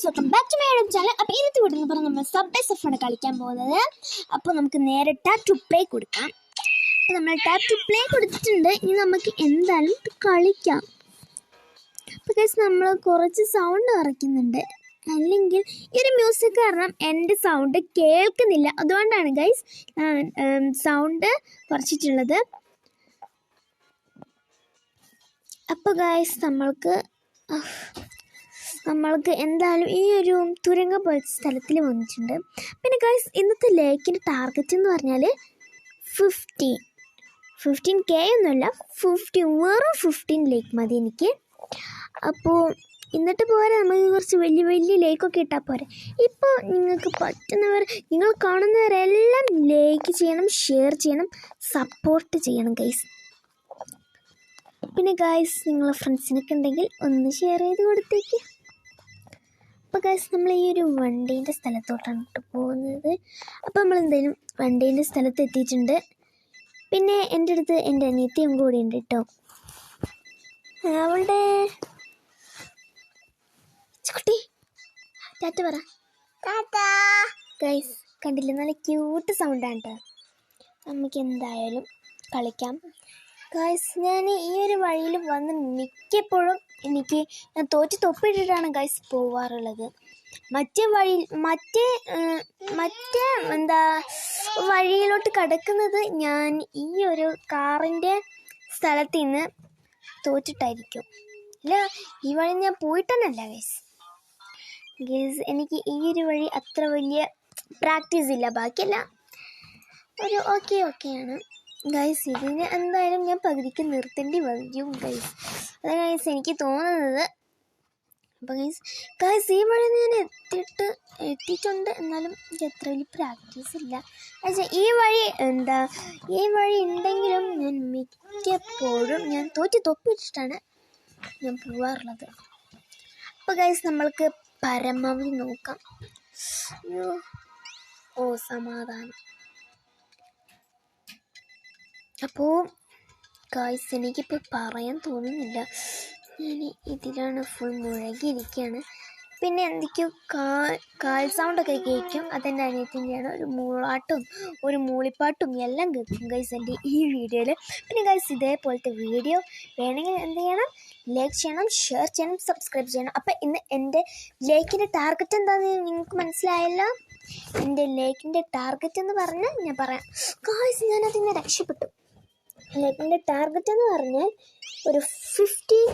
Welcome back to my YouTube channel അപ്പോൾ ഇന്നത്തെ വീട്ടിൽ നിന്ന് പറഞ്ഞാൽ നമ്മൾ സബ് എഫ് ആണ് കളിക്കാൻ പോകുന്നത്. അപ്പോൾ നമുക്ക് നേരെ ടാപ്പ് ടു പ്ലേ കൊടുക്കാം. അപ്പോൾ നമ്മൾ ടാപ്പ് ടു പ്ലേ കൊടുത്തിട്ടുണ്ട്. ഇനി നമുക്ക് എന്തായാലും കളിക്കാം. അപ്പോൾ ഗൈസ് നമ്മൾ കുറച്ച് സൗണ്ട് കുറയ്ക്കുന്നുണ്ട് അല്ലെങ്കിൽ ഈ ഒരു മ്യൂസിക് കാരണം എന്റെ സൗണ്ട് കേൾക്കുന്നില്ല. അതുകൊണ്ടാണ് ഗൈസ് സൗണ്ട് കുറച്ചിട്ടുള്ളത് അപ്പോൾ ഗൈസ് നമ്മൾക്ക് നമ്മൾക്ക് എന്തായാലും ഈ ഒരു തുരങ്ക പോലത്തെ സ്ഥലത്തിൽ വന്നിട്ടുണ്ട്. പിന്നെ ഗൈസ് ഇന്നത്തെ ലേക്കിന്റെ ടാർഗറ്റ് എന്ന് പറഞ്ഞാൽ ഫിഫ്റ്റീൻ ഫിഫ്റ്റീൻ കെ ഒന്നുമല്ല ഫിഫ്റ്റീൻ വെറും ഫിഫ്റ്റീൻ ലേക്ക് മതി എനിക്ക്. അപ്പോൾ എന്നിട്ട് പോരെ നമുക്ക് കുറച്ച് വലിയ വലിയ ലേക്കൊക്കെ ഇട്ടാൽ പോരെ. ഇപ്പോൾ നിങ്ങൾക്ക് പറ്റുന്നവർ നിങ്ങൾ കാണുന്നവരെല്ലാം ലൈക്ക് ചെയ്യണം ഷെയർ ചെയ്യണം സപ്പോർട്ട് ചെയ്യണം ഗൈസ് പിന്നെ ഗായ്സ് നിങ്ങളെ ഫ്രണ്ട്സിനൊക്കെ ഉണ്ടെങ്കിൽ ഒന്ന് ഷെയർ ചെയ്ത് കൊടുത്തേക്ക്. അപ്പോൾ ഗായ്സ് നമ്മൾ ഈ ഒരു വണ്ടീന്റെ സ്ഥലത്തോട്ടാണ് കേട്ടോ പോകുന്നത്. അപ്പോൾ നമ്മൾ എന്തായാലും വണ്ടീന്റെ സ്ഥലത്ത് എത്തിയിട്ടുണ്ട്. പിന്നെ എന്റെ അടുത്ത് എന്റെ അനിയത്തിയും കൂടി ഉണ്ട് കേട്ടോ അവളുടെ കുട്ടി ടാറ്റ പറ. ഗൈസ് കണ്ടില്ലേ? നല്ല ക്യൂട്ട് സൗണ്ടാണ് കേട്ടോ നമുക്ക് എന്തായാലും കളിക്കാം. ഗൈസ് ഞാൻ ഈ ഒരു വഴിയിൽ വന്ന് മിക്കപ്പോഴും എനിക്ക് ഞാൻ തോറ്റ് തൊപ്പിട്ടിട്ടാണ് ഗൈസ് പോവാറുള്ളത്. മറ്റേ വഴി മറ്റേ മറ്റേ എന്താ വഴിയിലോട്ട് കിടക്കുന്നത് ഞാൻ ഈ ഒരു കാറിന്റെ സ്ഥലത്ത് നിന്ന് തോറ്റിട്ടായിരിക്കും. അല്ല ഈ വഴി ഞാൻ പോയിട്ടെന്നല്ല ഗൈസ് ഗൈസ് എനിക്ക് ഈ ഒരു വഴി അത്ര വലിയ പ്രാക്ടീസ് ഇല്ല. ബാക്കിയല്ല ഒരു ഓക്കെ ഓക്കെയാണ് ഗൈസ് ഇതിന് എന്തായാലും ഞാൻ പകുതിക്ക് നിർത്തേണ്ടി വരും ഗൈസ് അതെ ഗൈസ് എനിക്ക് തോന്നുന്നത്. അപ്പം ഗൈസ് ഗൈസ് ഈ വഴി ഞാൻ എത്തിയിട്ട് എത്തിയിട്ടുണ്ട്. എന്നാലും എനിക്ക് അത്ര വലിയ പ്രാക്ടീസ് ഇല്ല. പക്ഷേ ഈ വഴി എന്താ ഈ വഴി ഉണ്ടെങ്കിലും ഞാൻ മിക്കപ്പോഴും ഞാൻ തോറ്റി തൊപ്പിച്ചിട്ടാണ് ഞാൻ പോവാറുള്ളത്. അപ്പോൾ ഗൈസ് നമ്മൾക്ക് പരമാവധി നോക്കാം. ഓ സമാധാനം. അപ്പോൾ ഗായ്സ് എനിക്കിപ്പോൾ പറയാൻ തോന്നുന്നില്ല. ഞാൻ ഇതിലാണ് ഫുൾ മുഴകിയിരിക്കുകയാണ് പിന്നെ എന്തൊക്കെയോ കാൽ കാൽ സൗണ്ടൊക്കെ കേൾക്കും. അതെന്റെ അനിയത്തിന്റെയാണ് ഒരു മൂളാട്ടും ഒരു മൂളിപ്പാട്ടും എല്ലാം കേൾക്കും ഗൈസ് എന്റെ ഈ വീഡിയോയിൽ പിന്നെ ഗൈസ് ഇതേപോലത്തെ വീഡിയോ വേണമെങ്കിൽ എന്ത് ചെയ്യണം? ലൈക്ക് ചെയ്യണം ഷെയർ ചെയ്യണം സബ്സ്ക്രൈബ് ചെയ്യണം. അപ്പം ഇന്ന് എന്റെ ലൈക്കിന്റെ ടാർഗറ്റ് എന്താണെന്ന് നിങ്ങൾക്ക് മനസ്സിലായല്ലോ? എന്റെ ലൈക്കിന്റെ ടാർഗറ്റ് എന്ന് പറഞ്ഞാൽ ഞാൻ പറയാം. ഗായ്സ് ഞാനതിനെ രക്ഷപ്പെട്ടു. ലൈക്കിന്റെ ടാർഗറ്റ് എന്ന് പറഞ്ഞാൽ ഒരു ഫിഫ്റ്റീൻ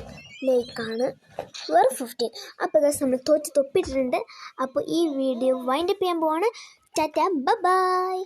ലൈക്കാണ് വെറും ഫിഫ്റ്റീൻ അപ്പോൾ ഗസ് നമ്മൾ തോറ്റ് തൊപ്പിട്ടിട്ടുണ്ട്. അപ്പോൾ ഈ വീഡിയോ വൈൻഡപ്പ് ചെയ്യാൻ പോവാണ്. ടാറ്റ ബൈ